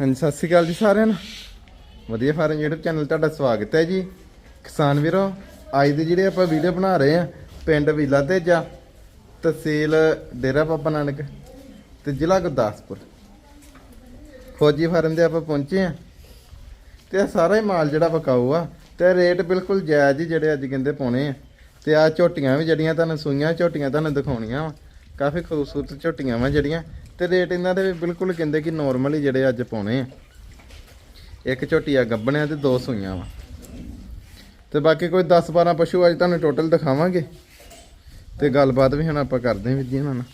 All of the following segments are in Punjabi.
ਹਾਂਜੀ, ਸਤਿ ਸ਼੍ਰੀ ਅਕਾਲ ਜੀ ਸਾਰਿਆਂ ਨੂੰ। ਵਧੀਆ ਫਾਰਮ YouTube ਚੈਨਲ ਤੁਹਾਡਾ ਸਵਾਗਤ ਹੈ ਜੀ। ਕਿਸਾਨ ਵੀਰੋ, ਅੱਜ ਦੇ ਜਿਹੜੇ ਆਪਾਂ ਵੀਡੀਓ ਬਣਾ ਰਹੇ ਆ ਪਿੰਡ ਵੀਲਾ ਤੇਜਾ ਤਹਿਸੀਲ ਡੇਰਾ ਬਾਬਾ ਨਾਨਕ ਤੇ ਜ਼ਿਲ੍ਹਾ ਗੁਰਦਾਸਪੁਰ। ਫੌਜੀ ਫਾਰਮ ਦੇ ਆਪਾਂ ਪਹੁੰਚੇ ਆ ਤੇ ਇਹ ਸਾਰਾ ਹੀ ਮਾਲ ਜਿਹੜਾ ਵਿਕਾਊ ਆ ਤੇ ਰੇਟ ਬਿਲਕੁਲ ਜਾਇਜ਼ ਹੀ ਜਿਹੜੇ ਅੱਜ ਕਹਿੰਦੇ ਪਾਉਣੇ ਆ। ਤੇ ਆ ਝੋਟੀਆਂ ਵੀ ਜਿਹੜੀਆਂ ਤੁਹਾਨੂੰ ਸੂਈਆਂ, ਝੋਟੀਆਂ ਤੁਹਾਨੂੰ ਦਿਖਾਉਣੀਆਂ ਵਾ। ਕਾਫੀ ਖੂਬਸੂਰਤ ਝੋਟੀਆਂ ਵਾ ਜਿਹੜੀਆਂ। ਤੇ ਰੇਟ ਇਹਨਾਂ ਦੇ ਬਿਲਕੁਲ ਕਹਿੰਦੇ ਕਿ ਨਾਰਮਲ ਹੀ ਜਿਹੜੇ ਅੱਜ ਪਾਉਣੇ ਆ। ਇੱਕ ਝੋਟੀ ਆ ਗੱਬਣਿਆ ਤੇ ਦੋ ਸੂਈਆਂ ਵਾ। ਤੇ ਬਾਕੀ ਕੋਈ 10 12 ਪਸ਼ੂ ਅੱਜ ਤੁਹਾਨੂੰ ਟੋਟਲ ਦਿਖਾਵਾਂਗੇ। ਤੇ ਗੱਲਬਾਤ ਵੀ ਹੁਣ ਆਪਾਂ ਕਰਦੇ ਹਾਂ ਵੀਰ ਜੀ ਇਹਨਾਂ ਨਾਲ।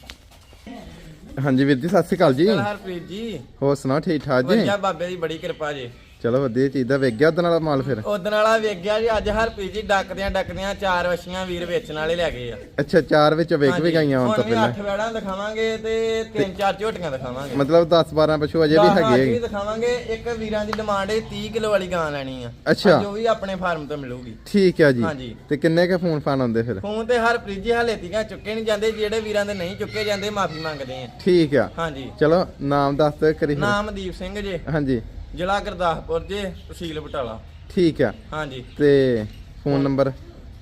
ਹਾਂਜੀ ਵੀਰ ਜੀ ਸਤਿ ਸ਼੍ਰੀ ਅਕਾਲ ਜੀ। ਚਲ ਹਰਪ੍ਰੀਤ ਜੀ। ਹੋਰ ਸੁਣਾਓ ਠੀਕ ਠਾਕ ਜੀ? ਵਧੀਆ ਬਾਬੇ ਦੀ ਬੜੀ ਕਿਰਪਾ ਜੀ। ਚਲੋ ਵਧੀਆ ਚੀਜ਼ ਦਾ ਵੇਖ ਗਿਆ ਉਹਦੇ ਨਾਲ ਮਾਲ ਫਿਰ? ਉਦਣ ਵਾਲਾ ਵੇਖ ਗਿਆ ਜੀ ਅੱਜ ਹਰਪ੍ਰੀਤ ਜੀ ਡੱਕਦਿਆਂ ਡੱਕਦਿਆਂ ਚਾਰ ਵਛੀਆਂ ਵੀਰ ਵੇਚਣ ਵਾਲੇ ਲੈ ਗਏ ਆ। ਅੱਛਾ ਚਾਰ ਵਿੱਚ ਵੇਖ ਵੀ ਗਈਆਂ ਹੁਣ ਤਾਂ ਪਹਿਲਾਂ। ਅੱਠ ਵੈੜਾਂ ਦਿਖਾਵਾਂਗੇ ਤੇ ਤਿੰਨ ਚਾਰ ਝੋਟੀਆਂ ਦਿਖਾਵਾਂਗੇ। ਮਤਲਬ 10 12 ਪਸ਼ੂ ਅਜੇ ਵੀ ਹੈਗੇ ਹੈਗੇ। ਦਿਖਾਵਾਂਗੇ ਇੱਕ ਵੀਰਾਂ ਦੀ ਡਿਮਾਂਡ ਹੈ 30 ਕਿਲੋ ਵਾਲੀ ਗਾਂ ਲੈਣੀ ਆ। ਅੱਛਾ। ਜੋ ਵੀ ਆਪਣੇ ਫਾਰਮ ਤੋਂ ਮਿਲੂਗੀ। ਠੀਕ ਹੈ ਜੀ। ਹਾਂਜੀ। ਤੇ ਕਿੰਨੇ ਕੇ ਫੋਨ ਫਾਨ ਆਉਂਦੇ ਫਿਰ? ਫੋਨ ਤੇ ਹਰਪ੍ਰੀਤ ਜੀ ਹਾਲੇ ਤੀਕਾਂ ਚੁੱਕੇ ਨਹੀਂ ਜਾਂਦੇ ਜਿਹੜੇ ਵੀਰਾਂ ਦੇ ਨਹੀਂ ਚੁੱਕੇ ਜਾਂਦੇ ਮਾਫੀ ਮੰਗਦੇ ਆ। ਠੀਕ ਆ। ਹਾਂਜੀ। ਚਲੋ ਨਾਮ ਦੱਸ ਕਰੀ ਫਿਰ। ਨਾਮਦੀਪ ਸਿੰਘ ਜੀ। ਹਾਂਜੀ। ਜ਼ਿਲ੍ਹਾ ਗੁਰਦਾਸਪੁਰ ਜੀ ਤਹਿਸੀਲ ਬਟਾਲਾ। ਠੀਕ ਆ। ਹਾਂਜੀ। ਤੇ ਫੋਨ ਨੰਬਰ?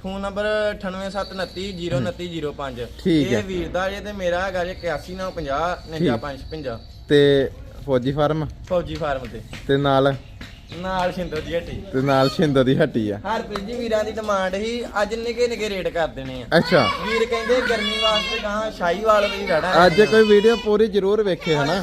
ਫੋਨ ਨੰਬਰ 9879302905 ਠੀਕ ਹੈ। ਇਹ ਵੀਰ ਦਾ ਜੇ ਤੇ ਮੇਰਾ ਹੈਗਾ ਜੇ 819050 9555 ਤੇ ਫੌਜੀ ਫਾਰਮ? ਫੌਜੀ ਫਾਰਮ ਤੇ। ਤੇ ਨਾਲ? ਨਾਲ ਸ਼ਿੰਦੋ ਦੀ ਹੱਟੀ। ਤੇ ਨਾਲ ਛਿੰਦੋ ਦੀ ਹੱਟੀ ਆ। ਹਰਪ੍ਰੀਤ ਜੀ ਵੀਰਾਂ ਦੀ ਡਿਮਾਂਡ ਹੀ ਅੱਜ ਨਿੱਕੇ ਨਿੱਕੇ ਰੇਟ ਕਰ ਦੇਣੇ ਆ। ਅੱਛਾ। ਵੀਰ ਕਹਿੰਦੇ ਗਰਮੀ ਵਾਸਤੇ ਗਾਂ ਸ਼ਾਹੀਵਾਲ ਵੀ ਵੜਾ ਅੱਜ ਕੋਈ ਵੀਡੀਓ ਪੂਰੀ ਜ਼ਰੂਰ ਵੇਖੇ ਹਨਾ?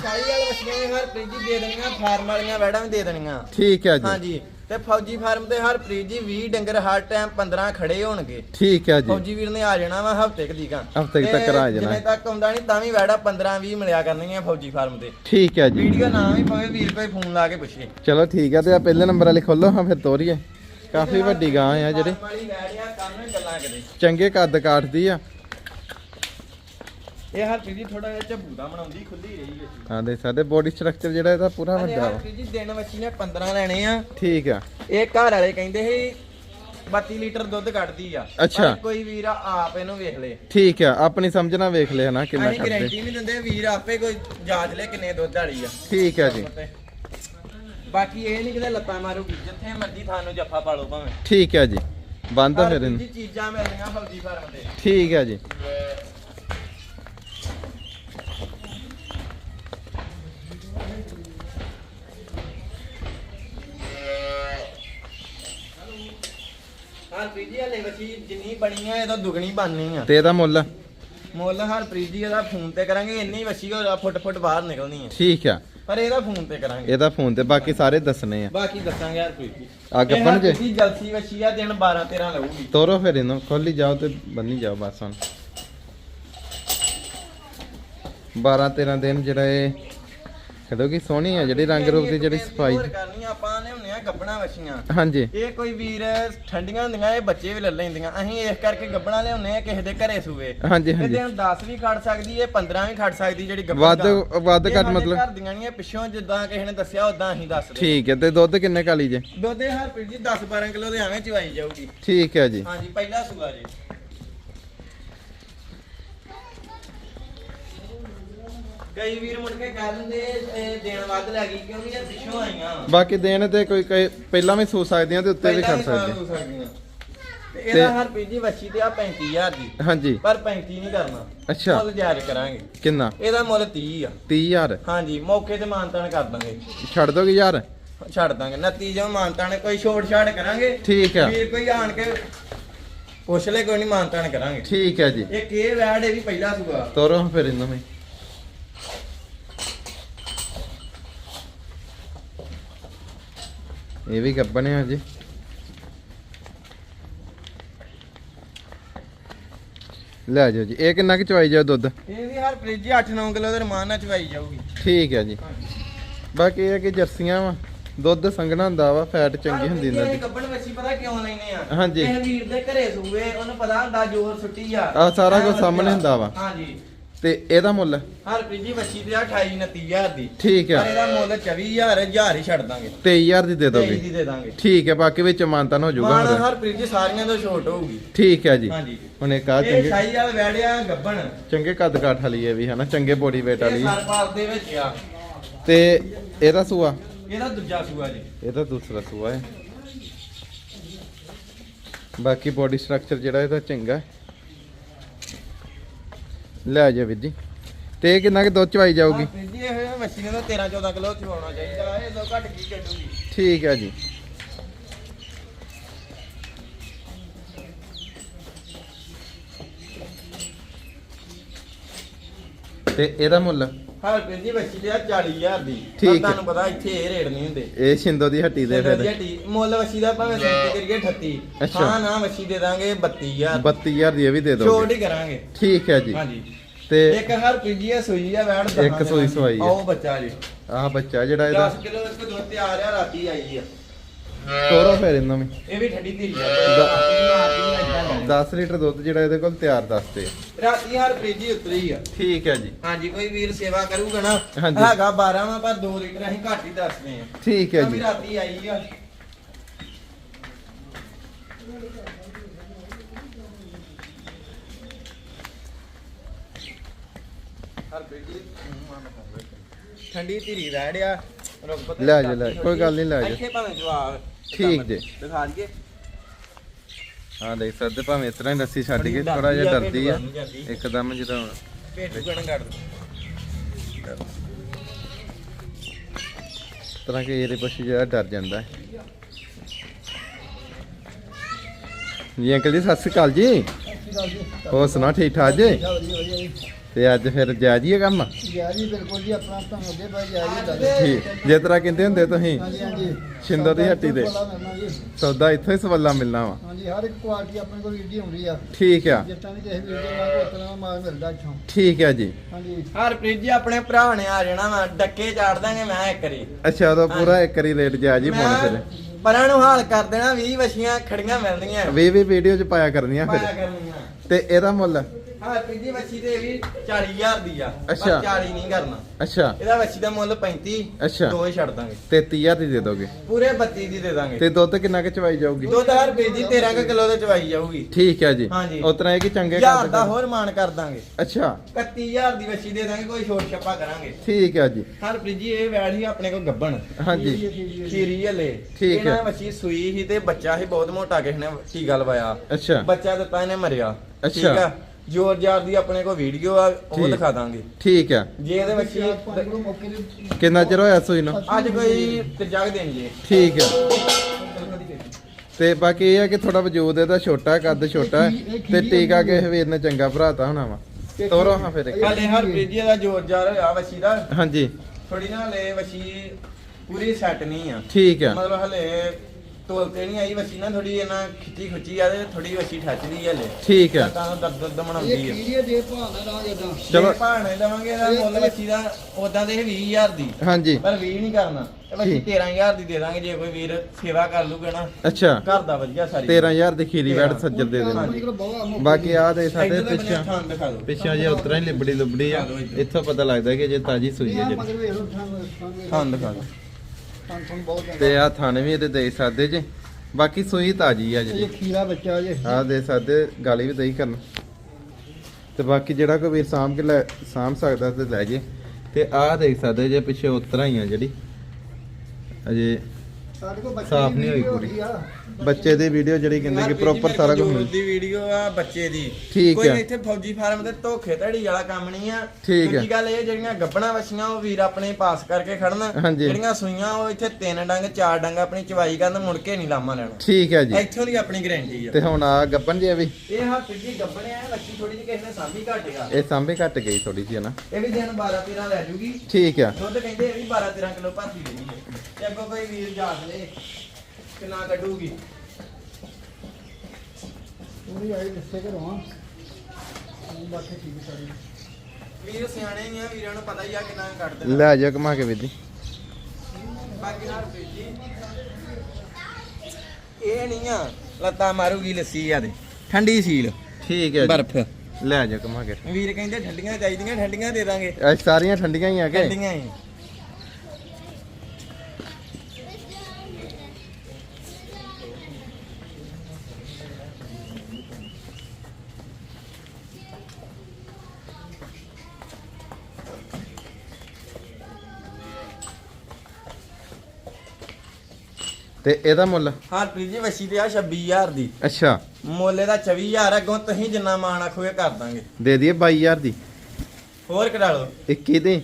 ਵਸਦੀਆਂ ਵੀ ਹਰਪ੍ਰੀਤ ਜੀ ਦੇ ਦੇਣੀਆਂ ਫਾਰਮ ਵਾਲੀਆਂ ਵੈੜਾਂ ਵੀ ਦੇ ਦੇਣੀਆਂ। ਠੀਕ ਹੈ ਜੀ। ਹਾਂਜੀ ਤੇ ਫੌਜੀ ਫਾਰਮ ਤੇ ਹਰਪ੍ਰੀਤ ਜੀ 20 ਡੰਗਰ ਹਰ ਟਾਈਮ 15 ਖੜੇ ਹੋਣਗੇ। ਠੀਕ ਹੈ ਜੀ। ਫੌਜੀ ਵੀਰ ਨੇ ਆ ਜਾਣਾ ਵਾ ਹਫ਼ਤੇ ਕੁ ਦੀਆਂ ਹਫ਼ਤੇ ਕੁ ਤੱਕ ਆ ਜਾਣਾ। ਜਿੰਨੇ ਤੱਕ ਆਉਂਦਾ ਨਹੀਂ ਤਾਂ ਵੀ ਵੈੜਾ 15 20 ਮਿਲਿਆ ਕਰਨਗੀਆਂ ਫੌਜੀ ਫਾਰਮ ਤੇ। ਠੀਕ ਹੈ ਜੀ। ਵੀਡੀਓ ਨਾ ਵੀ ਪਵੇ ਵੀਰ ਕੋਈ ਫੋਨ ਲਾ ਕੇ ਪੁੱਛੇ। ਚਲੋ ਠੀਕ ਹੈ ਤੇ ਆ ਪਹਿਲੇ ਨੰਬਰ ਵਾਲੀ ਖੋਲੋ ਹਾਂ ਫਿਰ ਤੋਰੀਏ। ਕਾਫੀ ਵੱਡੀ ਗਾਂ ਆ ਜਿਹੜੇ। ਵਾਲੀ ਵੈੜੀਆਂ ਕੰਮ ਹੀ ਗੱਲਾਂ ਕਰੇ। ਚੰਗੇ ਕੱਦ ਕਾਠਦੀ ਆ। ਇਹ ਹਰਪ੍ਰੀਤ ਜੀ ਥੋੜਾ ਜਿਹਾ ਝਬੂਦਾ ਬਣਾਉਂਦੀ ਖੁੱਲੀ ਰਹੀ ਵਿੱਚ। ਹਾਂ ਦੇ ਸਾਡੇ ਬੋਡੀ ਸਟਰਕਚਰ ਜਿਹੜਾ ਇਹਦਾ ਪੂਰਾ ਅਰੇ ਵੱਡਾ ਵਾ। ਹਰਪ੍ਰੀਤ ਜੀ ਦਿਨ ਵੱਛੀ ਨੇ 15 ਲੈਣੇ ਆ। ਠੀਕ ਆ। ਇਹ ਘਰ ਵਾਲੇ ਕਹਿੰਦੇ ਸੀ 32 ਲੀਟਰ ਦੁੱਧ ਕੱਢਦੀ ਆ। ਅੱਛਾ। ਪਰ ਕੋਈ ਵੀਰ ਆਪ ਇਹਨੂੰ ਵੇਖ ਲੇ। ਠੀਕ ਆ ਆਪਣੀ ਸਮਝਣਾ ਵੇਖ ਲਿਆ ਨਾ ਕਿੰਨਾ ਅਸੀਂ ਕਰਦੇ। ਗਾਰੰਟੀ ਨਹੀਂ ਦਿੰਦੇ ਵੀਰ ਆਪੇ ਕੋਈ ਜਾਂਚ ਲੈ ਕਿੰਨੇ ਦੁੱਧ ਵਾਲੀ ਆ। ਠੀਕ ਆ ਜੀ। ਬਾਕੀ ਇਹ ਨਹੀਂ ਕਿਤੇ ਲੱਤਾਂ ਮਾਰੂਗੀ ਜਿੱਥੇ ਮਰਜ਼ੀ ਤੁਹਾਨੂੰ ਜੱਫਾ ਪਾ ਲਓ ਭਾਵੇਂ। ਠੀਕ ਆ ਜੀ। ਬੰਦ ਆ ਫਿਰ ਇਹਨੂੰ। ਜੀ ਚੀਜ਼ਾਂ ਮਿਲਦੀਆਂ ਫੌਜੀ ਫਾਰਮ ਤੇ। ਠੀਕ ਆ ਜੀ। ਹਰਪ੍ਰੀਤ ਜੀ ਹਲੇ ਵਸੀ ਜਿੰਨੀ ਬਣੀ ਆ ਇਹਦਾ ਦੁਗਣੀ ਬਣਨੀ ਆ। ਤੇ ਇਹਦਾ ਮੁੱਲ ਮੁੱਲ ਹਰਪ੍ਰੀਤ ਜੀ ਇਹਦਾ ਫੋਨ ਤੇ ਕਰਾਂਗੇ ਇੰਨੀ ਵਸੀ ਹੋ ਫੁੱਟ ਫੁੱਟ ਬਾਹਰ ਨਿਕਲਣੀ ਆ। ਠੀਕ ਆ। ਪਰ ਇਹਦਾ ਫੋਨ ਤੇ ਕਰਾਂਗੇ। ਇਹਦਾ ਫੋਨ ਤੇ ਬਾਕੀ ਸਾਰੇ ਦੱਸਣੇ ਆ। ਬਾਕੀ ਦੱਸਾਂਗੇ ਹਰਪ੍ਰੀਤ ਜੀ। ਆ ਗੱਬਣ ਜੇ? ਜੀ ਜਲਸੀ ਵਸੀ ਆ ਦਿਨ 12 13 ਲਊਗੀ। ਤੋਰੋ ਫਿਰ ਇਹਨੂੰ ਖੋਲੀ ਜਾਓ ਤੇ ਬੰਨੀ ਜਾਓ ਬਸ ਹੁਣ। 12 13 ਦਿਨ ਜਿਹੜਾ ਇਹ ਕਹਦੋ ਕਿ ਸੋਹਣੀ ਆ ਜਿਹੜੀ ਰੰਗ ਰੂਪ ਦੀ ਜਿਹੜੀ ਸਫ਼ਾਈ। ਹੋਰ ਕਰਨੀ ਆ, ਆਪਾਂ ਨੇ ਹੁੰਨੇ ਆ ਗੱਬਣਾ ਵਸੀਆਂ ਹਾਂਜੀ। ਇਹ ਕੋਈ ਵੀਰ ਠੰਡੀਆਂ ਹੁੰਦੀਆਂ ਇਹ ਬੱਚੇ ਵੀ ਲੈ ਲੈਂਦੀਆਂ। ਅਸੀਂ ਇਸ ਕਰਕੇ ਗੱਬਣਾ ਲਿਆਉਨੇ ਆ ਕਿਸੇ ਦੇ ਘਰੇ ਸੂਏ। ਹਾਂਜੀ ਇਹ ਹਾਂਜੀ ਦਿਨ 10 ਵੀ ਖੜ ਸਕਦੀ ਏ 15 ਵੀ ਖੜ ਸਕਦੀ ਜਿਹੜੀ ਗੱਬਣ ਵੱਧ। ਵੱਧ ਇਹ ਘੱਟ ਮਤਲਬ ਘਰ ਦੀਆਂ ਨਹੀਂ ਇਹ ਪਿੱਛੋਂ ਜਿੱਦਾਂ ਕਿਸੇ ਨੇ ਦੱਸਿਆ ਉਦਾਂ ਅਸੀਂ ਦੱਸਦੇ ਠੀਕ ਹੈ ਤੇ ਦੁੱਧ ਕਿੰਨੇ ਕਾਲੀ ਜੇ? ਦੁੱਧ ਇਹ ਹਰ ਜੀ 10 12 ਕਿਲੋ ਦੇ ਐਵੇਂ ਚਵਾਈ ਜਾਊਗੀ। ਠੀਕ ਹੈ ਜੀ। ਹਾਂਜੀ ਪਹਿਲਾ ਸੂਆ ਜੀ। ਕਈ ਵੀਰ ਮੁੜ ਕੇ ਕਹਿ ਦਿੰਦੇ ਇਹ ਦੇਣ ਵੱਧ ਲੈ ਗਈ ਕਿਉਂਕਿ ਇਹ ਪਿੱਛੋਂ ਆਈਆਂ। ਵਾਂ। ਬਾਕੀ ਦੇਣ ਤੇ ਕੋਈ ਕੋਈ ਪਹਿਲਾਂ ਵੀ ਸੋ ਸਕਦੀਆਂ ਤੇ ਉੱਤੇ ਵੀ ਪਹਿਲਾਂ ਕਰ ਸਕਦੇ ਸਕਦੀਆਂ। ਤੇ ਇਹਦਾ ਹਰ ਪੀਜੀ ਵੱਛੀ ਤੇ ਆ 35000 ਦੀ। ਹਾਂਜੀ। ਪਰ 35 ਨਹੀਂ ਕਰਨਾ। ਅੱਛਾ। ਮੁੱਲ ਜਾਇਜ਼ ਕਰਾਂਗੇ। ਕਿੰਨਾ? ਇਹਦਾ ਮੁੱਲ 30 ਆ। 30000 ਹਾਂਜੀ ਮੌਕੇ ਤੇ ਮਾਨਤਾਨ ਕਰ ਦਾਂਗੇ। ਛੱਡ ਦੋਗੇ ਯਾਰ ਛੱਡ ਦਾਂਗੇ। ਨਤੀ ਜੋ ਮਾਨਤਾਨ ਕੋਈ ਛੋਟ ਛਾੜ ਕਰਾਂਗੇ। ਠੀਕ ਆ। ਵੀਰ ਕੋਈ ਆਣ ਕੇ ਪੁੱਛ ਲੈ ਕੋਈ ਨਹੀਂ ਮਾਨਤਾਨ ਕਰਾਂਗੇ। ਠੀਕ ਹੈ ਜੀ। ਇੱਕ ਇਹ ਵੈਡ ਇਹ ਵੀ ਪਹਿਲਾ ਸੂਆ। ਤੋਰੋ ਫਿਰ ਇਹਨੂੰ ਵੀ। ਇਹ ਵੀ ਗੱਬਣੇ ਆ ਜੀ। ਲੈ ਜਾਓ ਜੀ ਇਹ ਕਿੰਨਾ ਕੁ ਚਵਾਈ ਜਾਓ ਦੁੱਧ? ਇਹ ਵੀ ਹਰ ਫ੍ਰਿਜ 8-9 ਕਿਲੋ ਦੇ ਰਮਾਨ ਨਾਲ ਚਵਾਈ ਜਾਊਗੀ। ਠੀਕ ਹੈ ਜੀ। ਬਾਕੀ ਇਹ ਹੈ ਕਿ ਜਰਸੀਆਂ ਵਾ ਦੁੱਧ ਸੰਘਣਾ ਹੁੰਦਾ ਵਾ ਫੈਟ ਚੰਗੀ ਹੁੰਦੀ ਇਹਨਾਂ ਇਹ ਦੀ। ਗੱਬਣ ਵੱਛੀ ਪਤਾ ਕਿਉਂ ਲੈਨੇ ਆ? ਹਾਂਜੀ। ਇਹ ਵੀਰ ਦੇ ਘਰੇ ਸੂਏ ਉਹਨੂੰ ਪਤਾ ਹੁੰਦਾ ਜੋਰ ਸੁੱਟੀ ਆ। ਆਹ ਸਾਰਾ ਕੁਝ ਸਾਹਮਣੇ ਹੁੰਦਾ ਵਾ। ਹਾਂਜੀ। ਤੇ ਇਹਦਾ ਮੁੱਲ? ਹਰ ਫ੍ਰਿਜ ਵੱਛੀ ਤੇ ਆ 28 29000 ਦੀ। ਠੀਕ ਪਰ ਆ ਇਹਦਾ ਮੁੱਲ 24000 ਹਜ਼ਾਰ ਹੀ ਛੱਡ ਦਾਂਗੇ। 23000 ਦੀ ਦੇ 23 ਦੀ ਦੋਗੇ ਦੇ ਦਾਂਗੇ। ਠੀਕ ਹੈ ਬਾਕੀ ਵਿੱਚ ਮਾਨਤਨ ਹੋ ਜਾਊਗਾ ਮਾਨ ਹੁਣ। ਹਰ ਫ੍ਰਿਜ ਸਾਰੀਆਂ ਤੋਂ ਛੋਟ ਹੋਊਗੀ। ਠੀਕ ਹੈ ਜੀ। ਹਾਂਜੀ। ਹੁਣ ਇੱਕ ਆ ਇਹ ਚੰਗੇ ਸ਼ਾਹੀ ਵਾਲ ਵੈੜਿਆ ਗੱਬਣ ਚੰਗੇ ਕੱਦ ਕਾਠ ਵਾਲੀ ਹੈ ਵੀ ਹਨਾ ਚੰਗੇ ਬੋਡੀ weight ਇਹ ਵਾਲੀ ਸਰਪਾਲ ਦੇ ਵਿੱਚ ਆ। ਤੇ ਇਹਦਾ ਸੂਆ? ਇਹਦਾ ਦੂਜਾ ਸੂਆ ਜੀ। ਇਹ ਤਾਂ ਦੂਸਰਾ ਸੂਆ ਹੈ। ਬਾਕੀ ਬੋਡੀ ਸਟਰਕਚਰ ਜਿਹੜਾ ਇਹਦਾ ਚੰਗਾ ਹੈ। ਲੈ ਜਾ ਵੀਰ ਜੀ। ਤੇ ਇਹ ਕਿੰਨਾ ਕਿ ਦੁੱਧ ਚਵਾਈ ਜਾਊਗੀ? ਹਾਂ, ਜੀ ਇਹ ਮੱਛੀ ਨੇ ਤਾਂ 13 14 ਕਿਲੋ ਚਵਾਉਣਾ ਚਾਹੀਦਾ ਇਹ ਤੋਂ ਘੱਟ ਕੀ ਕੱਢੂਗੀ? ਠੀਕ ਹੈ ਜੀ। ਤੇ ਇਹਦਾ ਮੁੱਲ? ਹਾਂ ਵੀਰ ਜੀ ਮੱਛੀ ਲਿਆ 40000 ਦੀ। ਠੀਕ ਪਰ ਹੈ। ਤੁਹਾਨੂੰ ਪਤਾ ਇੱਥੇ ਇਹ ਰੇਟ ਨਹੀਂ ਹੁੰਦੇ। ਇਹ ਸ਼ਿੰਦੋ ਦੀ ਹੱਟੀ ਦੇ ਫਿਰ। ਵਧੀਆ ਟੀ ਮੁੱਲ ਮੱਛੀ ਦਾ ਭਾਵੇਂ ਸੈਂਤੀ ਕਰੀਏ 38 ਅੱਛਾ। ਹਾਂ ਨਾ ਮੱਛੀ ਦੇ ਦਾਂਗੇ 32000 32000 ਦੀ ਇਹ ਵੀ ਦੇ ਛੋਟ ਦੋਗੇ। ਹੀ ਕਰਾਂਗੇ। ਠੀਕ ਹੈ ਜੀ। ਹਾਂਜੀ। ਤੇ ਇੱਕ ਹਰ ਪੀਜੀ ਆ ਸੂਈ ਆ ਵੈੜ ਇੱਕ ਸੂਈ ਸਵਾਈ ਆ। ਆਓ ਬੱਚਾ ਜੀ। ਆਹ ਬੱਚਾ ਜਿਹੜਾ ਇਹਦਾ 10 ਕਿਲੋ ਇੱਕ ਦੁੱਧ ਤਿਆਰ ਆ ਰਾਤੀ ਆਈ ਆ। ਤੋਰੋ ਫਿਰ ਇਹਨਾਂ ਵੀ ਇਹ ਵੀ ਠੰਡੀ ਧੀਰੀ ਆ। ਦ- 10 ਲੀਟਰ ਦੁੱਧ ਜਿਹੜਾ ਇਹਦੇ ਕੋਲ ਤਿਆਰ ਦੱਸਦੇ। ਰਾਤੀ ਹਰ ਪੀਜੀ ਉਤਰੀ ਆ। ਠੀਕ ਹੈ ਜੀ। ਹਾਂਜੀ ਕੋਈ ਵੀਰ ਸੇਵਾ ਕਰੂਗਾ ਨਾ ਹਾਂਜੀ। ਹੈਗਾ 12 ਵਾ ਪਰ 2 ਲੀਟਰ ਅਸੀਂ ਘੱਟ ਹੀ ਦੱਸਦੇ ਆ। ਠੀਕ ਹੈ ਜੀ। ਰਾਤੀ ਆਈ ਆ। ਹਰ ਪੀਜੀ ਠੰਡੀ ਧੀਰੀ ਰਹਿੜਿਆ ਲੈ ਜਾ, ਲੈ, ਕੋਈ ਗੱਲ ਨਹੀਂ, ਲੈ ਜਾ। ਇੱਥੇ ਭਾਵੇਂ ਜਵਾਬ। ਠੀਕ ਜੀ। ਦਿਖਾ ਦਈਏ। ਹਾਂ ਦੇਖ ਸਕਦੇ ਭਾਵੇਂ ਇਸ ਤਰ੍ਹਾਂ ਹੀ ਰੱਸੀ ਛੱਡ ਕੇ ਥੋੜਾ ਜਿਹਾ ਡਰਦੀ ਆ। ਇੱਕਦਮ ਜਦੋਂ ਭੇਟੂ ਗਣ ਕੱਢ ਦੋ? ਤਰ੍ਹਾਂ ਕਿ ਇਹਦੇ ਪਸ਼ੂ ਜਿਹੜਾ ਡਰ ਜਾਂਦਾ ਹੈ। ਜੀ ਅੰਕਲ ਜੀ ਸਤਿ ਸ਼੍ਰੀ ਅਕਾਲ ਜੀ। ਹੋਰ ਸੁਣਾ ਠੀਕ ਠਾਕ ਜੀ। ਤੇ ਅੱਜ ਫਿਰ ਹੀ ਹੈ ਕੰਮ? ਜੀ ਬਿਲਕੁਲ ਜੀ ਆਪਣਾ ਅੱਗੇ ਬਾਈ ਠੀਕ। ਜੇ ਤਰ੍ਹਾਂ ਕਹਿੰਦੇ ਹੁੰਦੇ ਤੁਸੀਂ ਹਾਂਜੀ ਦੀ ਹੱਟੀ ਤੇ। ਸੌਦਾ ਮਿਲਣਾ ਜੀ। ਸੌਦਾ ਇੱਥੋਂ ਹੀ ਸਵੱਲਾ ਮਿਲਣਾ ਵਾ। ਹਾਂਜੀ ਹਰ ਇੱਕ ਕੁਆਲਿਟੀ ਆਪਣੇ ਕੋਲ ਵੀਡੀਓ ਹੁੰਦੀ ਆ। ਠੀਕ ਆ। ਜਿਸ ਤਰ੍ਹਾਂ ਦੀ ਕਿਸੇ ਵੀਡੀਓ ਨਾਲ ਉਸ ਤਰ੍ਹਾਂ ਮਾਲ ਮਿਲਦਾ ਇੱਥੋਂ। ਠੀਕ ਹੈ ਜੀ। ਹਾਂਜੀ। ਹਰਪ੍ਰੀਤ ਜੀ ਆਪਣੇ ਭਰਾ ਨੇ ਆ ਜਾਣਾ ਵਾ ਡੱਕੇ ਚਾੜ ਦਾਂਗੇ ਮੈਂ ਇੱਕ ਵਾਰੀ। ਅੱਛਾ ਉਦੋਂ ਪੂਰਾ ਇੱਕ ਵਾਰੀ ਰੇਟ ਜਾਇਜ਼ ਹੀ ਪਾਉਣਾ ਫਿਰ। ਪਰਾਂ ਨੂੰ ਹਾਲ ਕਰ ਦੇਣਾ 20 ਵਛੀਆਂ ਖੜੀਆਂ ਮਿਲਣੀਆਂ ਵੀ ਵੀ ਵੀਡੀਓ ਚ ਪਾਇਆ ਕਰਨੀਆਂ ਪਾਇਆ ਫਿਰ ਕਰਨੀਆਂ। ਤੇ ਇਹਦਾ ਮੁੱਲ? ਹਰਪ੍ਰੀਤ ਜੀ ਵਛੀ ਤੇ ਵੀ 40000 ਦੀ ਆ। ਪਰ ਅੱਛਾ। 40 ਨਹੀਂ ਕਰਨਾ। ਅੱਛਾ। ਇਹਦਾ ਵਛੀ ਦਾ ਮੁੱਲ 35 ਅੱਛਾ। ਦੋ ਹੀ ਛੱਡ ਦਾਂਗੇ। 33000 ਦੀ ਦੇ ਦੋਗੇ। ਪੂਰੇ 32 ਦੀ ਦੇ ਦਾਂਗੇ। ਤੇ ਦੁੱਧ ਕਿੰਨਾ ਕਿ ਚਵਾਈ ਜਾਊਗੀ? ਦੁੱਧ ਹਰਪ੍ਰੀਤ ਜੀ 13 ਕੁ ਕਿਲੋ ਦੇ ਚਵਾਈ ਜਾਊਗੀ। ਠੀਕ ਹੈ ਜੀ। ਹਾਂਜੀ। ਉਤਨਾ ਇਹ ਕਿ ਚੰਗੇ ਹਜ਼ਾਰ ਦਾ ਕਰ- ਹੋਰ ਮਾਨ ਕਰ ਦਾਂਗੇ। ਅੱਛਾ। 31000 ਦੀ ਵਛੀ ਦੇ ਦਾਂਗੇ ਕੋਈ ਛੋਟ ਛੱਪਾ ਕਰਾਂਗੇ। ਠੀਕ ਹੈ ਜੀ। ਹਰਪ੍ਰੀਤ ਜੀ ਇਹ ਵੈੜ ਹੀ ਆਪਣੇ ਕੋਲ ਗੱਬਣ। ਹਾਂਜੀ। ਖੀਰੀ ਹਲੇ ਠੀਕ ਹੈ। ਇਹਨਾਂ ਸੂਈ ਤੇ ਬੱਚਾ ਸੀ ਬਹੁਤ ਮੋਟਾ ਕਿਸੇ ਨੇ ਟੀਕਾ ਲਵਾਇਆ। ਅੱਛਾ। ਬੱਚਾ ਦਿੱਤਾ ਇਹਨੇ ਮਰਿਆ। ਠੀਕ ਅੱਛਾ। ਆ ਜੋਰ ਜਾਰ ਦੀ ਆਪਣੇ ਕੋਲ ਵੀਡੀਓ ਆ ਉਹ ਠੀਕ। ਦਿਖਾ ਦਾਂਗੇ। ਠੀਕ ਹੈ ਜੇ ਇਹਦੇ ਦੇ ਕਿੰਨਾ ਚਿਰ ਹੋਇਆ ਸੂਈ ਨੂੰ? ਅੱਜ ਕੋਈ ਤੀਜਾ ਕੁ ਦਿਨ ਜੀ ਠੀਕ ਹੈ ਤੇ ਬਾਕੀ ਇਹ ਹੈ ਕਿ ਥੋੜਾ ਵਜੂਦ ਇਹਦਾ ਛੋਟਾ ਕੱਦ ਛੋਟਾ ਹੈ। ਤੇ ਟੀਕਾ ਕਿਸੇ ਵੀਰ ਨੇ ਚੰਗਾ ਭਰਾਤਾ ਹੋਣਾ ਵਾ। ਤੋਰੋ ਹਾਂ ਫਿਰ ਇੱਕ। ਹਾਲੇ ਹਰ ਜੀ ਦਾ ਜੋਰ ਜਾਰ ਹੋਇਆ ਵੱਛੀ ਦਾ। ਹਾਂਜੀ। ਥੋੜੀ ਨਾ ਵੱਛੀ ਪੂਰੀ ਸੈੱਟ ਨਹੀਂ ਆ। ਠੀਕ ਹੈ ਮਤਲਬ ਹਲੇ ਤੋਲ ਤੇ ਨਹੀਂ ਆਈ ਵੱਛੀ ਨਾ ਥੋੜੀ ਇਹਨਾਂ ਖਿੱਚੀ ਖੁੱਚੀ ਆ ਤੇ ਥੋੜੀ ਵੱਛੀ ਠੱਚਦੀ ਆ ਹਲੇ। ਠੀਕ ਹੈ ਤਾਂ ਦਰਦ ਦਰਦ ਇਹ ਬਣਾਉਂਦੀ ਆ ਵੀਡੀਓ ਦੇ ਭਾਣਾ ਦਾ ਜਦਾਂ ਚਲੋ। ਚਲੋ ਭਾਣੇ ਲਵਾਂਗੇ ਇਹਦਾ ਮੁੱਲ ਵੱਛੀ ਦਾ ਉਦਾਂ ਦੇ 20000 ਦੀ। ਹਾਂਜੀ। ਪਰ 20 ਨਹੀਂ ਕਰਨਾ। ਠੀਕ। 13000 ਦੀ ਦੇ ਦਾਂਗੇ ਜੇ ਕੋਈ ਵੀਰ ਸੇਵਾ ਕਰ ਲੂਗਾ ਨਾ। ਅੱਛਾ। ਘਰ ਦਾ ਵਧੀਆ ਸਾਰੀ। 13000 ਦੀ ਖੀਰੀ ਵੈੜ ਸੱਜਰ ਦੇ ਦੇਣਾ। ਆ ਬਾਕੀ ਆ ਦੇ ਸਾਡੇ ਪਿੱਛੇ ਪਿੱਛੇ ਜੇ ਉਤਰਾ ਹੀ ਲਿਬੜੀ ਲੁਬੜੀ ਆ। ਇੱਥੋਂ ਪਤਾ ਲੱਗਦਾ ਕਿ ਜੇ ਤਾਜੀ ਸੂਈ ਹੈ ਜਿਹੜੀ। ਦਿਖਾ ਦਿਓ। ਬਹੁਤ ਤੇ ਆ ਥਾਣੇ ਵੀ ਇਹਦੇ ਦੇ ਸਕਦੇ ਜੇ। ਬਾਕੀ ਸੂਈ ਤਾਜੀ ਆ ਇਹ ਜਿਹੜੀ ਖੀਰਾ ਬੱਚਾ ਜੇ। ਆ ਦੇ ਸਕਦੇ ਗਾਲੀ ਵੀ ਦਈ ਕਰਨ। ਤੇ ਬਾਕੀ ਜਿਹੜਾ ਕੋਈ ਵੀਰ ਸਾਂਭ ਕੇ ਲੈ ਸਾਂਭ ਸਕਦਾ ਤੇ ਲੈ ਜੇ। ਤੇ ਆਹ ਦੇਖ ਸਕਦੇ ਜੇ ਪਿੱਛੇ ਉਤਰਾ ਹੀ ਆ ਜਿਹੜੀ। ਅਜੇ ਸਾਡੇ ਕੋਲ ਬੱਚੇ ਸਾਫ਼ ਦੀ ਨਹੀਂ ਹੋਈ ਪੂਰੀ। ਆ। ਬੱਚੇ ਦੀ ਵੀਡੀਓ ਜਿਹੜੀ ਕਹਿੰਦੇ ਕਿ ਪ੍ਰੋਪਰ ਸਾਰਾ ਕੁਝ ਮਿਲ ਦੀ ਵੀਡੀਓ ਆ ਬੱਚੇ ਦੀ। ਠੀਕ ਕੋਈ ਹੈ। ਇੱਥੇ ਫੌਜੀ ਫਾਰਮ ਤੇ ਧੋਖੇ ਧੜੀ ਵਾਲਾ ਕੰਮ ਨਹੀਂ ਆ। ਠੀਕ ਹੈ। ਦੂਜੀ ਗੱਲ ਇਹ ਜਿਹੜੀਆਂ ਗੱਬਣਾ ਵਛੀਆਂ ਉਹ ਵੀਰ ਆਪਣੇ ਪਾਸ ਕਰਕੇ ਖੜਨ। ਹਾਂਜੀ। ਜਿਹੜੀਆਂ ਸੂਈਆਂ ਉਹ ਇੱਥੇ ਤਿੰਨ ਡੰਗ ਚਾਰ ਡੰਗ ਆਪਣੀ ਚਵਾਈ ਕਰਨ ਮੁੜ ਕੇ ਨਹੀਂ ਲਾਮਾ ਲੈਣਾ। ਠੀਕ ਹੈ ਜੀ। ਇੱਥੋਂ ਦੀ ਆਪਣੀ ਗਾਰੰਟੀ ਆ। ਤੇ ਹੁਣ ਆ ਗੱਪਨ ਜੀ ਵੀ। ਇਹ ਹੱਥ ਜੀ ਗੱਬਣੇ ਆ ਵੱਛੀ ਥੋੜੀ ਜਿਹੀ ਕਿਸੇ ਨੇ ਸਾਂਭੀ ਘਟੇਗਾ ਇਹ ਸਾਂਭੇ ਘਟ ਗਈ ਥੋੜੀ ਜਿਹੀ ਨਾ। ਇਹ ਵੀ ਦਿਨ 12 13 ਲੈ ਜੂਗੀ। ਠੀਕ ਆ ਦੁੱਧ ਕਹਿੰਦੇ ਇਹ ਵੀ 12 13 ਕਿਲੋ ਭਾਤੀ ਦੇਣੀ ਹੈ। ਤੇ ਅੱਗੋਂ ਕੋਈ ਵੀਰ ਜਾਗ ਲੈ। ਕਿੰਨਾ ਕੱਢੂਗੀ। ਪੂਰੀ ਆਈ ਦੱਸੇ ਘਰੋਂ ਆ। ਬਾਕੀ ਠੀਕ ਸਾਰੀ। ਵੀਰ ਸਿਆਣੇ ਹੀ ਆ ਵੀਰਾਂ ਨੂੰ ਪਤਾ ਹੀ ਆ ਕਿੰਨਾ ਕੱਢ ਦੇਣਾ। ਲੈ ਜਾ ਕਮਾ ਕੇ ਵੀਰ ਜੀ ਬਾਕੀ ਹਰ ਜੀ ਇਹ ਨਹੀਂ ਆ ਲੱਤਾਂ ਮਾਰੂਗੀ ਲੱਸੀ ਆ ਦੇ ਠੰਡੀ ਸੀਲ। ਠੀਕ ਹੈ ਜੀ। ਬਰਫ। ਲੈ ਜਾ ਕਮਾ ਕੇ। ਵੀਰ ਕਹਿੰਦੇ ਠੰਡੀਆਂ ਚਾਹੀਦੀਆਂ ਠੰਡੀਆਂ ਦੇ ਦਾਂਗੇ। ਸਾਰੀਆਂ ਠੰਡੀਆਂ ਹੀ ਆ ਕੇ? ਠੰਡੀਆਂ ਹੀ ਤੇ ਇਹਦਾ ਮੁੱਲ? ਹਰਪ੍ਰੀਤ ਜੀ ਵਸ਼ੀ ਤੇ ਆ 26000 ਦੀ। ਅੱਛਾ। ਮੁੱਲ ਇਹਦਾ 24000 ਅੱਗੋਂ ਤੁਸੀਂ ਜਿੰਨਾ ਮਾਣ ਆਖੋਗੇ ਕਰ ਦਾਂਗੇ। ਦੇ ਦਈਏ 22000 ਦੀ। ਹੋਰ ਕਰਾ ਲਓ। 21 ਦੀ।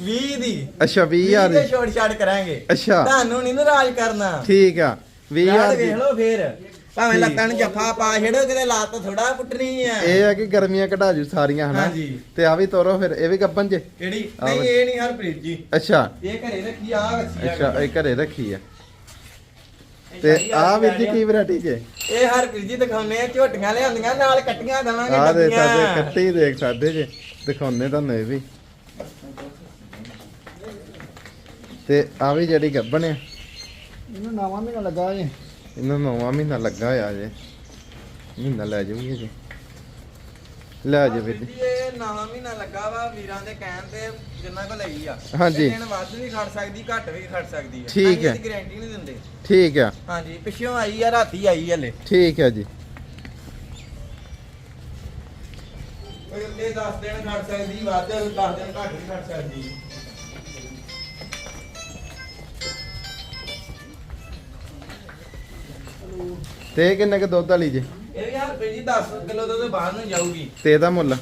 20 ਦੀ। ਅੱਛਾ 20000 ਦੇ। ਛੋੜ ਛਾੜ ਕਰਾਂਗੇ। ਅੱਛਾ। ਤੁਹਾਨੂੰ ਨਹੀਂ ਨਾਰਾਜ਼ ਕਰਨਾ। ਠੀਕ ਆ। 20000 ਯਾਰ ਦੀ। ਵੇਖ ਲਓ ਫੇਰ। ਭਾਵੇਂ। ਲੱਤਾਂ ਨੂੰ ਜੱਫਾ ਪਾ ਛੇੜੋ ਕਿਤੇ ਲੱਤ ਥੋੜਾ ਪੁੱਟਣੀ ਆ। ਇਹ ਆ ਕਿ ਗਰਮੀਆਂ ਕਢਾ ਜੂ ਸਾਰੀਆਂ ਹਨਾ? ਹਾਂਜੀ। ਤੇ ਆ ਵੀ ਤੋਰੋ ਫਿਰ ਇਹ ਵੀ ਗੱਬਨ ਜੇ। ਕਿਹੜੀ? ਨਹੀਂ। ਇਹ ਨਹੀਂ ਹਰਪ੍ਰੀਤ ਜੀ। ਅੱਛਾ। ਇਹ ਘਰੇ ਰੱਖੀ ਆ। ਅੱਛਾ ਇਹ ਘਰੇ ਰੱਖੀ ਆ। ਤੇ ਆ ਵੀਰ ਜੀ ਕੀ ਵੈਰਾਈਟੀ ਜੇ ਇਹ ਹਰਪ੍ਰੀਤ ਜੀ ਦਿਖਾਉਨੇ ਆ ਝੋਟੀਆਂ ਲਿਆਉਂਦੀਆਂ ਨਾਲ ਕੱਟੀਆਂ ਦਵਾਂਗੇ ਆ ਦੇ ਡੱਬੀਆਂ। ਸਾਡੇ ਕੱਟੀ ਦੇਖ ਸਕਦੇ ਜੇ ਦਿਖਾਉਨੇ ਤੁਹਾਨੂੰ ਇਹ ਵੀ। ਤੇ ਆ ਵੀ ਜਿਹੜੀ ਗੱਬਨ ਆ ਇਹਨੂੰ ਨਾਵਾਂ ਮਹੀਨਾ ਲੱਗਾ ਜੇ। ਇਹਨਾਂ ਨੂੰ ਨੌਵਾਂ ਮਹੀਨਾ ਲੱਗਾ ਹੋਇਆ ਜੇ। ਮਹੀਨਾ ਲੈ ਜਾਊਗੀ ਜੀ। ਲੈ ਜਾ ਵੀਰ ਜੀ। ਇਹ ਨਵਾਂ ਮਹੀਨਾ ਲੱਗਾ ਵਾ ਵੀਰਾਂ ਦੇ ਕਹਿਣ ਤੇ ਜਿੰਨਾ ਕੋ ਲਈ ਆ। ਹਾਂਜੀ। ਇਹ ਦਿਨ ਵੱਧ ਵੀ ਖੜ ਸਕਦੀ ਘੱਟ ਵੀ ਖੜ ਸਕਦੀ ਹੈ ਠੀਕ ਹੈ। ਗਾਰੰਟੀ ਨਹੀਂ ਦਿੰਦੇ। ਠੀਕ ਆ। ਹਾਂਜੀ ਪਿੱਛੋਂ ਆਈ ਆ ਰਾਤੀ ਆਈ ਹਲੇ। ਠੀਕ ਆ ਜੀ। ਉੱਤੇ 10 ਦਿਨ ਖੜ ਸਕਦੀ ਵੱਧ 10 ਦਿਨ ਘੱਟ ਵੀ ਖੜ ਸਕਦੀ। ਤੇ ਇਹ ਕਿੰਨੇ ਕ ਦੁੱਧ ਵਾਲੀ ਜੇ? ਇਹ ਵੀ ਹਰਪ੍ਰੀਤ ਜੀ 10 ਕਿਲੋ ਤੋਂ ਬਾਹਰ ਨੂੰ ਜਾਊਗੀ। ਤੇ ਇਹਦਾ ਮੁੱਲ?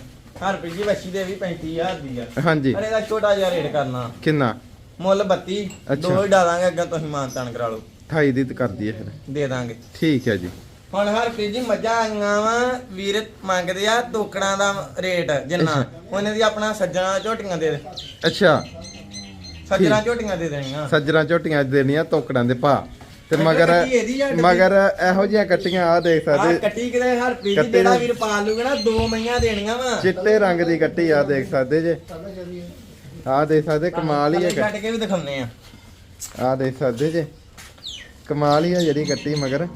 ਹਰਪ੍ਰੀਤ ਜੀ ਵੱਛੀ ਦੇ ਵੀ 35000 ਦੀ ਆ। ਹਾਂਜੀ। ਅਰੇ ਦਾ ਛੋਟਾ ਜਿਹਾ ਰੇਟ ਕਰਨਾ। ਕਿੰਨਾ? ਮੁੱਲ 32 ਅੱਛਾ। ਦੋ ਹੀ ਡਾ ਦਾਂਗੇ ਅੱਗੇ ਤੁਸੀਂ ਮਾਨਤਾਨ ਕਰਾ ਲਓ। 28 ਦੀ ਤੇ ਕਰ ਦਈਏ ਫਿਰ। ਦੇ ਦਾਂਗੇ। ਠੀਕ ਹੈ ਜੀ। ਹੁਣ ਹਰਪ੍ਰੀਤ ਜੀ ਮੱਝਾਂ ਆਈਆਂ ਵਾ ਵੀਰ ਮੰਗਦੇ ਆ ਟੋਕੜਾਂ ਦਾ ਰੇਟ ਜਿੰਨਾ। ਉਹਨੇ ਦੀ ਆਪਣਾ ਸੱਜਣਾ ਝੋਟੀਆਂ ਦੇ। ਅੱਛਾ। ਸੱਜਣਾ ਝੋਟੀਆਂ ਦੇ ਦੇਣੀਆਂ। ਸੱਜਰਾਂ ਝੋਟੀਆਂ ਦੇਣੀਆਂ ਤੋਕੜਾਂ ਦੇ ਭਾ ਤੇ ਮਗਰ ਕੱਟੀ ਇਹਦੀ ਆ ਡੱਬੀ। ਮਗਰ ਇਹੋ ਜਿਹੀਆਂ ਕੱਟੀਆਂ ਆ ਦੇਖ ਸਕਦੇ। ਕੱਟੀ ਕਿਤੇ ਹਰਪ੍ਰੀਤ ਜੀ ਕੱਟੀ ਜਿਹੜਾ ਨੇ- ਵੀਰ ਪਾ ਲੂਗਾ ਨਾ ਦੋ ਮਈਆਂ ਦੇਣੀਆਂ ਵਾ। ਚਿੱਟੇ ਰੰਗ ਦੀ ਕੱਟੀ ਆ ਦੇਖ ਸਕਦੇ ਜੇ। ਆ ਦੇਖ ਸਕਦੇ ਕਮਾਲ ਹੀ ਹੈ ਛੱਡ ਕੇ ਵੀ ਦਿਖਾਉਂਦੇ ਆ। ਆ ਦੇਖ ਸਕਦੇ ਜੇ। ਕਮਾਲ ਹੀ ਆ ਜਿਹੜੀ ਕੱਟੀ ਮਗਰ।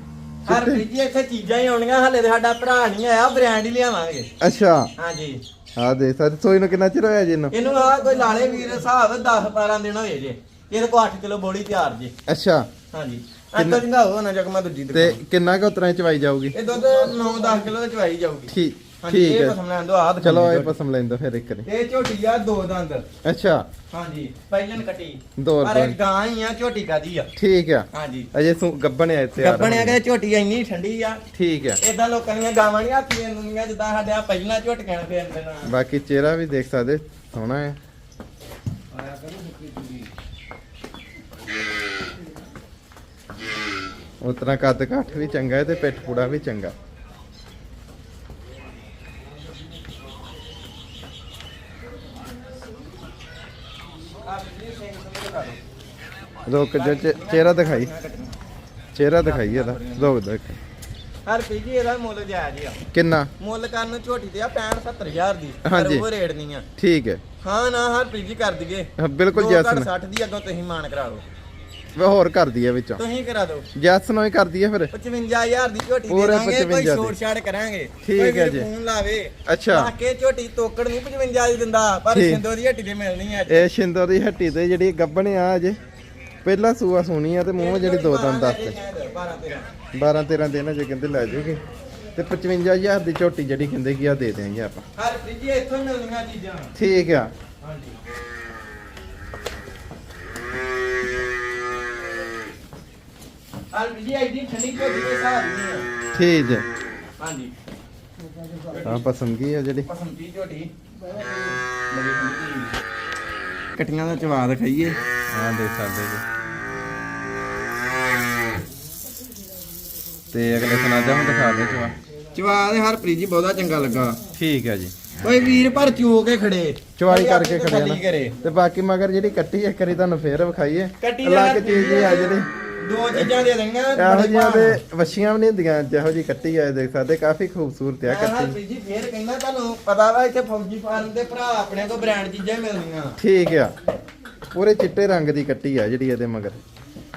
ਹਰਪ੍ਰੀਤ ਜੀ ਇੱਥੇ ਚੀਜ਼ਾਂ ਹੀ ਆਉਣੀਆਂ ਹਲੇ ਤੇ ਸਾਡਾ ਭਰਾ ਨਹੀਂ ਆਇਆ ਬ੍ਰਾਂਡ ਹੀ ਲਿਆਵਾਂਗੇ। ਅੱਛਾ। ਹਾਂਜੀ। ਆ ਦੇਖ ਸਕਦੇ ਸੋਈ ਨੂੰ ਕਿੰਨਾ ਚਿਰ ਹੋਇਆ ਜੀ ਇਹਨੂੰ? ਇਹਨੂੰ ਆ ਕੋਈ ਲਾਲੇ ਵੀਰ ਹਿਸਾਬ 10 12 ਦਿਨ ਹੋਏ ਜੇ। ਇਹਦੇ ਕੋ 8 ਕਿਲੋ ਬੋਲੀ ਤਿਆਰ ਜੀ। ਅੱਛਾ। ਹਾਂਜੀ। ਅੰਕਲ ਜੀ ਹੋ ਨਾ ਜਗ ਮੈਂ ਦੂਜੀ ਤੇ ਦਿਖਾਵਾਂ ਕਿੰਨਾ ਕੁ ਉਤਰਾਂ ਚਵਾਈ ਜਾਊਗੀ? ਇਹ ਦੁੱਧ 9-10 ਕਿਲੋ ਦੇ ਚਵਾਈ ਜਾਊਗੀ। ਠੀਕ ਹਾਂਜੀ ਠੀਕ ਇਹ ਹੈ। ਪਸਮ ਲੈਣ ਦੋ ਆ ਚਲੋ ਇਹ ਪਸਮ ਲੈਂਦਾ ਫਿਰ ਇੱਕ ਨੇ ਇਹ ਝੋਟੀ ਆ ਦੋ ਦੰਦ। ਅੱਛਾ। ਹਾਂਜੀ ਪਹਿਲਨ ਕੱਟੀ। ਦੋ ਪਰ ਇਹ ਦੰਦ। ਗਾਂ ਹੀ ਆ ਝੋਟੀ ਕਾਦੀ ਆ। ਠੀਕ ਆ। ਹਾਂਜੀ। ਅਜੇ ਸੁ ਗੱਬਣ ਆ ਇੱਥੇ ਆ। ਗੱਬਣਿਆ ਕਿ ਝੋਟੀ ਇੰਨੀ ਠੰਡੀ ਆ। ਠੀਕ ਆ। ਇਦਾਂ ਲੋਕਾਂ ਦੀਆਂ ਗਾਵਾਂ ਨਹੀਂ ਹੱਥੀਆਂ ਦੁਨੀਆਂ ਜਿੱਦਾਂ ਸਾਡੇ ਆ ਪਹਿਲਾਂ ਝੋਟੀਆਂ ਫੇਰਦੇ ਨਾ ਬਾਕੀ ਚਿਹਰਾ ਵੀ ਦੇਖ ਸਕਦੇ ਸੋਹਣਾ ਹੈ। ਉਤਨਾ ਕੱਦ ਕਾਠ ਵੀ ਚੰਗਾ ਹੈ ਤੇ ਪਿੱਠ ਪੂੜਾ ਵੀ ਚੰਗਾ। ਚ- ਚਿਹਰਾ ਦਿਖਾਈ। ਚਿਹਰਾ ਦਿਖਾਈ ਇਹਦਾ। ਰੁਕ ਦੇਖ ਹਰ ਪੀਜੀ ਇਹਦਾ ਮੁੱਲ ਜਾਇਜ਼ ਆ। ਕਿੰਨਾ? ਮੁੱਲ ਕਰਨ ਨੂੰ ਝੋਟੀ ਤੇ ਆ 65 70000 ਦੀ ਪਰ। ਉਹ ਰੇਟ ਨਹੀਂ ਆ। ਠੀਕ ਹੈ। ਹਾਂ ਨਾ ਹਰ ਪੀਜੀ ਕਰ ਦਈਏ। ਬਿਲਕੁਲ ਜੈਸਨ ਘੱਟ 60 ਦੀ ਅੱਗੋਂ ਤੁਸੀਂ ਮਾਨ ਕਰਾ ਲਓ ਵੇ ਹੋਰ ਕਰ ਦਈਏ ਵਿੱਚੋਂ। ਤੁਸੀਂ ਕਰਾ ਦਿਓ। ਜੈਸਨ ਹੀ ਕਰ ਦਈਏ ਫਿਰ। 55000 ਦੀ ਝੋਟੀ ਦੇ ਪੂਰੇ ਦਾਂਗੇ ਕੋਈ 55 ਦੀ। ਛਾੜ ਕਰਾਂਗੇ। ਠੀਕ ਕੋਈ ਹੈ ਵੀਰ ਜੀ। ਫੋਨ ਲਾਵੇ। ਅੱਛਾ। ਕੇ ਝੋਟੀ ਤੋਕੜ ਨਹੀਂ 55 ਦੀ ਦਿੰਦਾ ਪਰ ਠੀਕ। ਸਿੰਦੋ ਦੀ ਹੱਟੀ ਤੇ ਮਿਲਣੀ ਆ ਅੱਜ। ਇਹ ਸ਼ਿੰਦੋ ਦੀ ਹੱਟੀ ਤੇ ਜਿਹੜੀ ਗੱਬਣ ਆ ਅਜੇ। ਪਹਿਲਾ ਸੂਆ ਸੋਣੀ ਆ ਤੇ ਮੂੰਹ ਜਿਹੜੀ ਦੋ ਦੰਦ ਦੱਸਦੇ 12 13 12 13 ਦਿਨ ਅਜੇ ਕਹਿੰਦੇ ਲੈ ਜੂਗੀ ਤੇ 55000 ਦੀ ਝੋਟੀ ਜਿਹੜੀ ਕਹਿੰਦੇ ਕਿ ਆ ਦੇ ਦੇਾਂਗੇ ਆਪਾਂ। ਹਰ ਫ੍ਰਿਜ ਇੱਥੋਂ ਮਿਲਣੀਆਂ ਚੀਜ਼ਾਂ। ਠੀਕ ਆ। ਹਾਂਜੀ। ਠੰਡੀ ਦੇ ਹਿਸਾਬ ਨਹੀਂ ਠੀਕ ਹੈ। ਹਾਂਜੀ। ਆ ਪਸੰਦ ਕੀ ਆ ਜਿਹੜੀ? ਪਸੰਦੀ ਝੋਟੀ ਕਟੀਆਂ ਦਾ ਚਵਾ ਦਿਖਾਈਏ ਆ ਦੇ ਸਕਦੇ ਜੀ। ਤੇ ਅਗਲੇ ਸੁਨਾਜਾ ਨੂੰ ਦਿਖਾ ਦੇ ਚਵਾ। ਚਵਾ ਦੇ ਹਰ ਜੀ ਬਹੁਤਾ ਚੰਗਾ ਲੱਗਾ। ਠੀਕ ਹੈ ਜੀ। ਓਏ ਵੀਰ ਪਰ ਚੋ ਕੇ ਖੜੇ। ਚਵਾਈ ਕੋਈ ਕਰਕੇ ਆਪਣੀ ਖੜਿਆ ਕਰੇ। ਤੇ ਬਾਕੀ ਮਗਰ ਜਿਹੜੀ ਕੱਟੀ ਇੱਕ ਵਾਰੀ ਤੁਹਾਨੂੰ ਫੇਰ ਵਿਖਾਈਏ। ਕੱਟੀ ਅਲੱਗ ਚੀਜ਼ ਹੀ ਆ ਜਿਹੜੀ। ਦੋ ਚੀਜ਼ਾਂ ਦੇ ਦੇਣੀਆਂ ਇਹੋ ਬੜੇ ਜਿਹੀਆਂ। ਤੇ ਵਛੀਆਂ ਵੀ ਨਹੀਂ ਹੁੰਦੀਆਂ ਜਿਹੋ ਜੀ ਕੱਟੀ ਆ ਇਹ ਦੇਖ ਸਕਦੇ ਕਾਫੀ ਖੂਬਸੂਰਤ ਆ ਕੱਟੀ। ਜੀ ਫੇਰ ਕਹਿੰਦਾ ਤੁਹਾਨੂੰ ਪਤਾ ਵਾ ਇੱਥੇ ਫੌਜੀ ਫਾਰਮ ਦੇ ਭਰਾ ਆਪਣੇ ਕੋਲ ਬ੍ਰਾਂਡ ਚੀਜ਼ਾਂ ਹੀ ਮਿਲਦੀਆਂ ਠੀਕ ਆ। ਪੂਰੇ ਚਿੱਟੇ ਰੰਗ ਦੀ ਕੱਟੀ ਆ ਜਿਹੜੀ ਇਹਦੇ ਮਗਰ।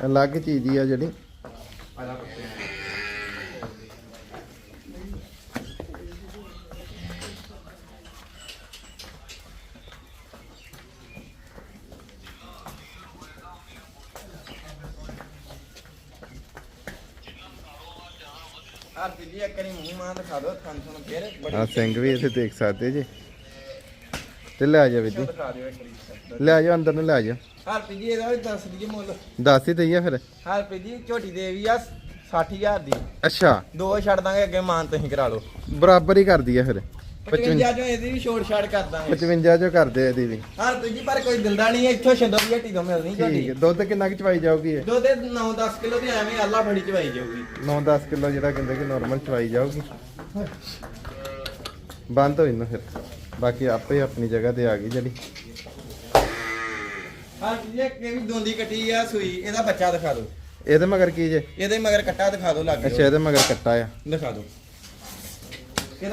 ਅਲੱਗ ਚੀਜ਼ ਹੀ ਆ ਜਿਹੜੀ ਹਰਪ੍ਰੀਤ ਜੀ ਇੱਕ ਵਾਰੀ ਮੂੰਹ ਮਾਂ ਦਿਖਾ ਦਿਓ ਥਣ ਥਣ ਫੇਰ ਬੜੀ ਆ ਸਿੰਘ ਵੀ ਇੱਥੇ ਦੇਖ ਸਕਦੇ ਜੀ। ਤੇ ਲੈ ਜਾ ਵੀਰ ਜੀ ਲੈ ਜਾ ਅੰਦਰ ਨੂੰ ਲੈ ਜਾ ਹਰਪ੍ਰੀਤ ਜੀ ਇਹਦਾ ਵੀ ਦੱਸ ਦਈਏ ਮੁੱਲ। ਦੱਸ ਹੀ ਦਈਏ ਫਿਰ। ਹਰਪ੍ਰੀਤ ਜੀ ਝੋਟੀ ਦੇ ਵੀ ਆ 60000 ਦੀ। ਅੱਛਾ। ਦੋ ਛੱਡ ਦਾਂਗੇ ਅੱਗੇ ਮਾਨ ਤੁਸੀਂ ਕਰਾ ਲਓ। ਬਰਾਬਰ ਹੀ ਕਰ ਦਈਏ ਫਿਰ। 55 ਚੋਂ ਇਹਦੀ ਵੀ ਛੋਟ ਛਾੜ ਕਰ ਦਾਂਗੇ। 55 ਜੋ ਕਰਦੇ ਆ ਇਹਦੀ ਵੀ। ਹਰਪ੍ਰੀਤ ਜੀ ਪਰ ਕੋਈ ਦਿੰਦਾ ਨਹੀਂ ਹੈ, ਇੱਥੋਂ ਛੱਡੋ ਵੀ ਹੱਟੀ ਤੋਂ ਮਿਲਣੀ ਝੋਟੀ ਠੀਕ ਹੈ ਦੁੱਧ ਕਿੰਨਾ ਕੁ ਚਵਾਈ ਜਾਊਗੀ ਇਹ? ਦੁੱਧ 9-10 ਕਿਲੋ ਦੀ ਐਵੇਂ ਅੱਲਾ ਫੜੀ ਚਵਾਈ ਜਾਊਗੀ। 9-10 ਕਿਲੋ ਜਿਹੜਾ ਕਹਿੰਦੇ ਕਿ ਨਾਰਮਲ ਚਵਾਈ ਜਾਊਗੀ। ਬੰਦ ਹੋਈ ਨਾ ਫਿਰ। ਬਾਕੀ ਆਪੇ ਆਪਣੀ ਜਗ੍ਹਾ ਤੇ ਆ ਗਈ ਜਿਹੜੀ। ਜੀ ਇਹ ਵੀ ਦੋਂਦੀ ਕੱਟੀ ਆ ਸੂਈ? ਇਹਦਾ ਬੱਚਾ ਦਿਖਾ ਦਿਓ। ਇਹਦੇ ਮਗਰ ਕੀ ਜੇ? ਇਹਦੇ ਮਗਰ ਕੱਟਾ ਦਿਖਾ ਦਿਓ ਲੱਗ ਅੱਛਾ ਇਹਦੇ ਮਗਰ ਕੱਟਾ ਆ। ਦਿਖਾ ਦਿਓ।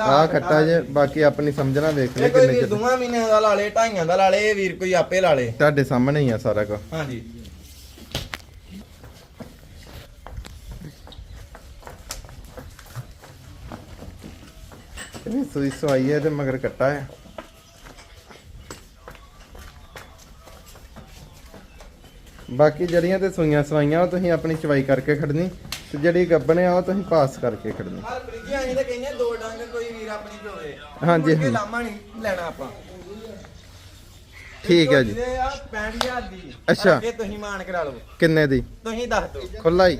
ਆ ਖੱਟਾ ਜੇ ਬਾਕੀ ਆਪਣੀ ਸਮਝਣਾ ਵੇਖ ਲੈ ਕਿੰਨੇ ਦੋਵਾਂ ਮਹੀਨਿਆਂ ਦਾ ਲਾ ਲੇ ਢਾਈਆਂ ਦਾ ਲਾ ਲੇ ਵੀਰ ਕੋਈ ਆਪੇ ਲਾ ਲੇ। ਤੁਹਾਡੇ ਸਾਹਮਣੇ ਹੀ ਆ ਸਾਰਾ ਕੁਝ ਹਾਂਜੀ ਵੀ ਸੂਈ ਸਵਾਈ ਹੈ ਤੇ ਮਗਰ ਕੱਟਾ ਆ। ਬਾਕੀ ਜੜੀਆਂ ਤੇ ਸੂਈਆਂ ਸਵਾਈਆਂ ਉਹ ਤੁਸੀਂ ਆਪਣੀ ਚਵਾਈ ਕਰਕੇ ਖੜਨੀ ਤੇ ਜਿਹੜੀ ਗੱਬਣ ਆ ਉਹ ਤੁਸੀਂ ਪਾਸ ਕਰਕੇ ਖੜਨੀ। ਹਰਪ੍ਰੀਤ ਜੀ ਅਸੀਂ ਤਾਂ ਕਹਿੰਦੇ ਆ ਦੋ ਡੰਗ ਕੋਈ ਵੀਰ ਆਪਣੀ ਚੋਵੇ। ਹਾਂਜੀ, ਮੁੜ ਕੇ ਹਾਂਜੀ। ਲਾਮਾ ਨਹੀਂ ਲੈਣਾ ਆਪਾਂ। ਠੀਕ ਹੈ ਜੀ। ਇਹ ਆ 65000 ਦੀ। ਅੱਛਾ। ਅੱਗੇ ਤੁਸੀਂ ਮਾਨ ਕਰਾ ਲਓ। ਕਿੰਨੇ ਦੀ? ਤੁਸੀਂ ਦੱਸ ਦਿਓ। ਖੁੱਲਾ ਹੀ।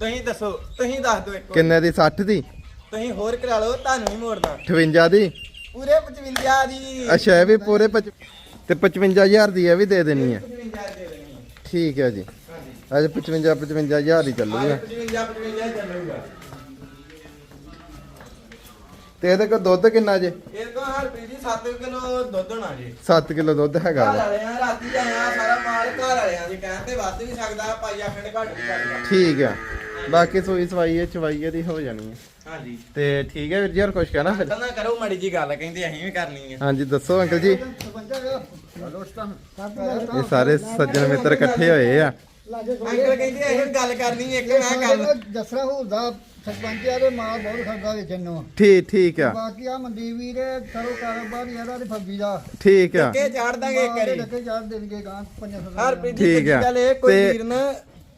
ਤੁਸੀਂ ਦੱਸੋ ਤੁਸੀਂ ਦੱਸ ਦਿਓ ਇੱਕ। ਕਿੰਨੇ ਦੀ? 60 ਦੀ? ਤੁਸੀਂ ਹੋਰ ਕਰਾ ਲਓ ਤੁਹਾਨੂੰ ਹੀ ਮੋੜਦਾ 58 ਦੀ? ਪੂਰੇ 55 ਦੀ। ਅੱਛਾ ਇਹ ਵੀ ਪੂਰੇ ਪਚ- ਤੇ 55000 ਦੀ ਇਹ ਵੀ ਦੇ ਦੇਣੀ ਹੈ। 55 ਦੇ ਦੇਣੀ ਹੈ। ਠੀਕ ਹੈ ਜੀ। ਹਾਂਜੀ ਅੱਜ 55 55000 ਹੀ ਚੱਲੂਗਾ। 55 55 ਚੱਲੂਗਾ। ਤੇ ਇਹਦੇ ਕੋਲ ਦੁੱਧ ਕਿੰਨਾ ਜੇ? ਇਹ ਕੋ ਹਰਪ੍ਰੀਤ ਜੀ 7 ਕਿਲੋ ਦੁੱਧ ਹੋਣਾ ਜੀ। 7 ਕਿਲੋ ਦੁੱਧ ਹੈਗਾ ਘਰ ਵਾ। ਵਾਲਿਆਂ ਰਾਤੀ ਆਇਆ ਸਾਰਾ ਮਾਲ ਘਰ ਵਾਲਿਆਂ ਦੇ ਕਹਿਣ ਤੇ ਵੱਧ ਵੀ ਸਕਦਾ ਪਾਈਆ ਖੰਡ ਘੱਟ ਵੀ ਸਕਦਾ। ਠੀਕ ਆ। ਬਾਕੀ ਸੂਈ ਸਵਾਈ ਇਹ ਚਵਾਈ ਇਹਦੀ ਹੋ ਜਾਣੀ ਹੈ। ਹਾਂਜੀ। ਤੇ ਠੀਕ ਹੈ ਵੀਰ ਜੀ ਹੋਰ ਕੁਝ ਕਹਿਣਾ ਫਿਰ? ਤਾਂ ਨਾ ਕਰੋ ਮਾੜੀ ਜੀ ਗੱਲ ਕਹਿੰਦੇ ਅਸੀਂ ਵੀ ਕਰਨੀ ਹੈ। ਹਾਂਜੀ ਦੱਸੋ ਅੰਕਲ ਜੀ। 55 ਦੋਸਤਾਂ ਇਹ ਸਾਰੇ ਸੱਜਣ ਮਿੱਤਰ ਇਕੱਠੇ ਹੋਏ ਆ। ਅੰਕਲ ਕਹਿੰਦੇ ਅਸੀਂ ਗੱਲ ਕਰਨੀ ਇੱਕ ਮੈਂ ਗੱਲ। ਜਸਰਾ ਹੁੰਦਾ ਸਰਪੰਚ ਆ ਤੇ ਮਾਲ ਬਹੁਤ ਖਰਦਾ ਵੇਚਣ ਨੂੰ ਠੀਕ ਠੀਕ ਆ। ਬਾਕੀ ਆ ਮਨਦੀਪ ਵੀਰ ਕਰੋ ਕਾਰੋਬਾਰ ਇਹਦਾ ਤੇ ਫੱਬੀ ਦਾ। ਠੀਕ ਆ। ਕੇ ਚਾੜ ਦਾਂਗੇ ਇੱਕ ਵਾਰੀ। ਲੱਗੇ ਚਾਰ ਦੇਣਗੇ ਗਾਂ ਪੰਜਾਂ ਸੌ ਹਰਪ੍ਰੀਤ ਜੀ ਠੀਕ ਵੱਡੀ ਆ। ਗੱਲ ਇਹ ਕੋਈ ਵੀਰ ਨਾ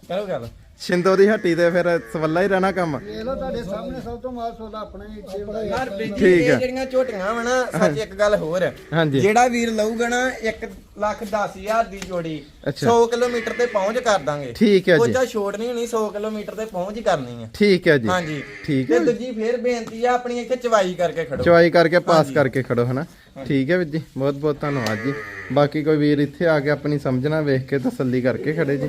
ਕਰੋ ਗੱਲ। ਸ਼ਿੰਦੋ ਦੀ ਹੱਟੀ ਤੇ ਫਿਰ ਸਵੱਲਾ ਹੀ ਰਹਿਣਾ ਕੰਮ। ਇਹ ਲੋ ਤੁਹਾਡੇ ਸਾਹਮਣੇ ਸਭ ਤੋਂ ਮਾਲ ਸੌਦਾ ਆਪਣਾ ਹੀ ਇੱਥੇ ਬਣਾਇਆ। ਹਰਪ੍ਰੀਤ ਜੀ ਠੀਕ ਇਹ ਆ। ਜਿਹੜੀਆਂ ਝੋਟੀਆਂ ਵਾ ਨਾ ਸੱਚ ਇੱਕ ਗੱਲ ਹੋਰ। ਹੈ ਹਾਂਜੀ। ਜਿਹੜਾ ਵੀਰ ਲਊਗਾ ਨਾ 1 ਲੱਖ 10000 ਦੀ ਜੋੜੀ ਅੱਛਾ। 100 ਕਿਲੋਮੀਟਰ ਤੇ ਪਹੁੰਚ ਕਰ ਦਾਂਗੇ। ਠੀਕ ਹੈ ਜੀ। ਕੋਈ ਤਾਂ ਛੋੜ ਨਹੀਂ ਹੋਣੀ 100 ਕਿਲੋਮੀਟਰ ਤੇ ਪਹੁੰਚ ਹੀ ਕਰਨੀ ਹੈ। ਠੀਕ ਹੈ ਜੀ। ਹਾਂਜੀ। ਠੀਕ ਤੇ ਹੈ। ਦੂਜੀ ਫੇਰ ਬੇਨਤੀ ਆ ਆਪਣੀ ਇੱਥੇ ਚਵਾਈ ਕਰਕੇ ਖੜੋ। ਚਵਾਈ ਕਰਕੇ ਪਾਸ। ਕਰਕੇ ਖੜੋ ਹਨਾ? ਠੀਕ ਹੈ ਵੀਰ ਜੀ। ਬਹੁਤ ਬਹੁਤ ਧੰਨਵਾਦ ਜੀ। ਬਾਕੀ ਕੋਈ ਵੀਰ ਇੱਥੇ ਆ ਕੇ ਆਪਣੀ ਸਮਝਣਾ ਵੇਖ ਕੇ ਤਸੱਲੀ ਕਰਕੇ ਖੜੇ ਜੀ।